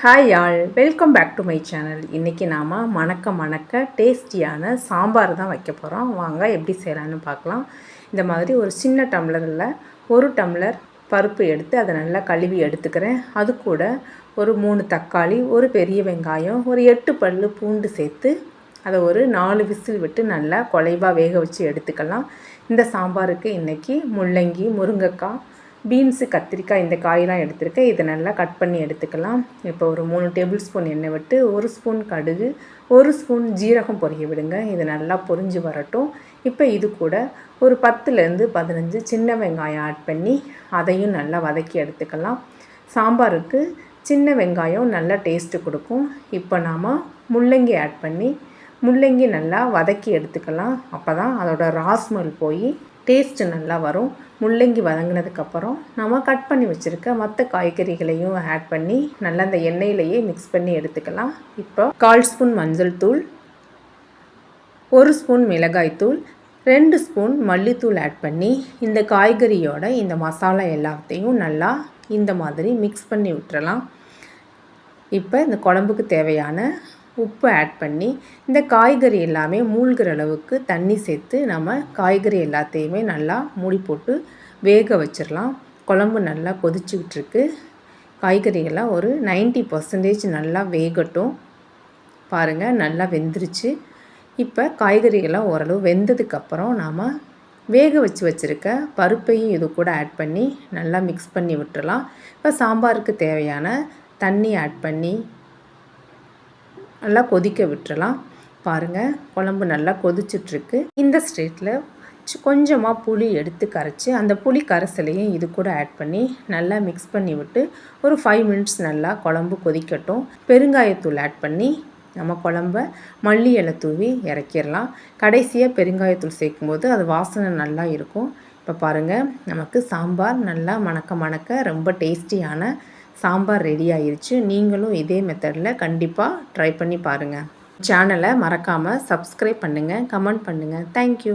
Hi all welcome back to my channel இன்றைக்கி நாம் மணக்க மணக்க டேஸ்டியான சாம்பார் தான் வைக்க போகிறோம் வாங்க எப்படி செய்யலான்னு பார்க்கலாம். இந்த மாதிரி ஒரு சின்ன டம்ளரில் ஒரு டம்ளர் பருப்பு எடுத்து அதை நல்லா கழுவி எடுத்துக்கிறேன். அது கூட ஒரு மூணு தக்காளி ஒரு பெரிய வெங்காயம் ஒரு எட்டு பல் பூண்டு சேர்த்து அதை ஒரு நாலு விசில் விட்டு நல்லா குலைவாக வேக வச்சு எடுத்துக்கலாம். இந்த சாம்பாருக்கு இன்றைக்கி முள்ளங்கி முருங்கைக்காய் பீன்ஸு கத்திரிக்காய் இந்த காயெலாம் எடுத்துருக்கேன். இதை நல்லா கட் பண்ணி எடுத்துக்கலாம். இப்போ ஒரு மூணு டேபிள் ஸ்பூன் எண்ணெய் விட்டு ஒரு ஸ்பூன் கடுகு ஒரு ஸ்பூன் ஜீரகம் பொரிய விடுங்க. இது நல்லா பொரிஞ்சு வரட்டும். இப்போ இது கூட ஒரு பத்துலேருந்து பதினஞ்சு சின்ன வெங்காயம் ஆட் பண்ணி அதையும் நல்லா வதக்கி எடுத்துக்கலாம். சாம்பாருக்கு சின்ன வெங்காயம் நல்லா டேஸ்ட்டு கொடுக்கும். இப்போ நாம் முள்ளங்கி ஆட் பண்ணி முள்ளங்கி நல்லா வதக்கி எடுத்துக்கலாம். அப்போ தான் அதோடய ராஸ்மல் போய் டேஸ்ட்டு நல்லா வரும். முள்ளங்கி வதங்கினதுக்கப்புறம் நம்ம கட் பண்ணி வச்சுருக்க மற்ற காய்கறிகளையும் ஆட் பண்ணி நல்லா அந்த எண்ணெயிலையே மிக்ஸ் பண்ணி எடுத்துக்கலாம். இப்போ கால் ஸ்பூன் மஞ்சள் தூள் ஒரு ஸ்பூன் மிளகாய் தூள் ரெண்டு ஸ்பூன் மல்லித்தூள் ஆட் பண்ணி இந்த காய்கறியோட இந்த மசாலா எல்லாத்தையும் நல்லா இந்த மாதிரி மிக்ஸ் பண்ணி விட்டுறலாம். இப்போ இந்த குழம்புக்கு தேவையான உப்பு ஆட் பண்ணி இந்த காய்கறி எல்லாமே மூழ்கிற அளவுக்கு தண்ணி சேர்த்து நம்ம காய்கறி எல்லாத்தையுமே நல்லா மூடி போட்டு வேக வச்சிடலாம். குழம்பு நல்லா கொதிச்சுக்கிட்டுருக்கு காய்கறிகள்லாம் ஒரு நைன்ட்டி பர்சன்டேஜ் நல்லா வேகட்டும். பாருங்கள் நல்லா வெந்துருச்சு. இப்போ காய்கறிகள்லாம் ஓரளவு வெந்ததுக்கப்புறம் நாம் வேக வச்சு வச்சுருக்க பருப்பையும் இது கூட ஆட் பண்ணி நல்லா மிக்ஸ் பண்ணி விட்டுறலாம் இப்போ சாம்பாருக்கு தேவையான தண்ணி ஆட் பண்ணி நல்லா கொதிக்க விட்டுறலாம். பாருங்கள் குழம்பு நல்லா கொதிச்சிட்ருக்கு. இந்த ஸ்டேட்டில் கொஞ்சமாக புளி எடுத்து கரைச்சி அந்த புளி கரைசலையும் இது கூட ஆட் பண்ணி நல்லா மிக்ஸ் பண்ணி விட்டு ஒரு ஃபைவ் மினிட்ஸ் நல்லா குழம்பு கொதிக்கட்டும். பெருங்காயத்தூள் ஆட் பண்ணி நம்ம குழம்ப மல்லி இலை தூவி இறக்கிடலாம். கடைசியாக பெருங்காயத்தூள் சேர்க்கும்போது அது வாசனை நல்லா இருக்கும். இப்போ பாருங்கள் நமக்கு சாம்பார் நல்லா மணக்க மணக்க ரொம்ப டேஸ்டியான சாம்பார் ரெடி ஆயிடுச்சு நீங்களும் இதே மெத்தடில் கண்டிப்பாக ட்ரை பண்ணி பாருங்கள் சேனலை மறக்காமல் சப்ஸ்கிரைப் பண்ணுங்கள் கமெண்ட் பண்ணுங்கள் தேங்க்யூ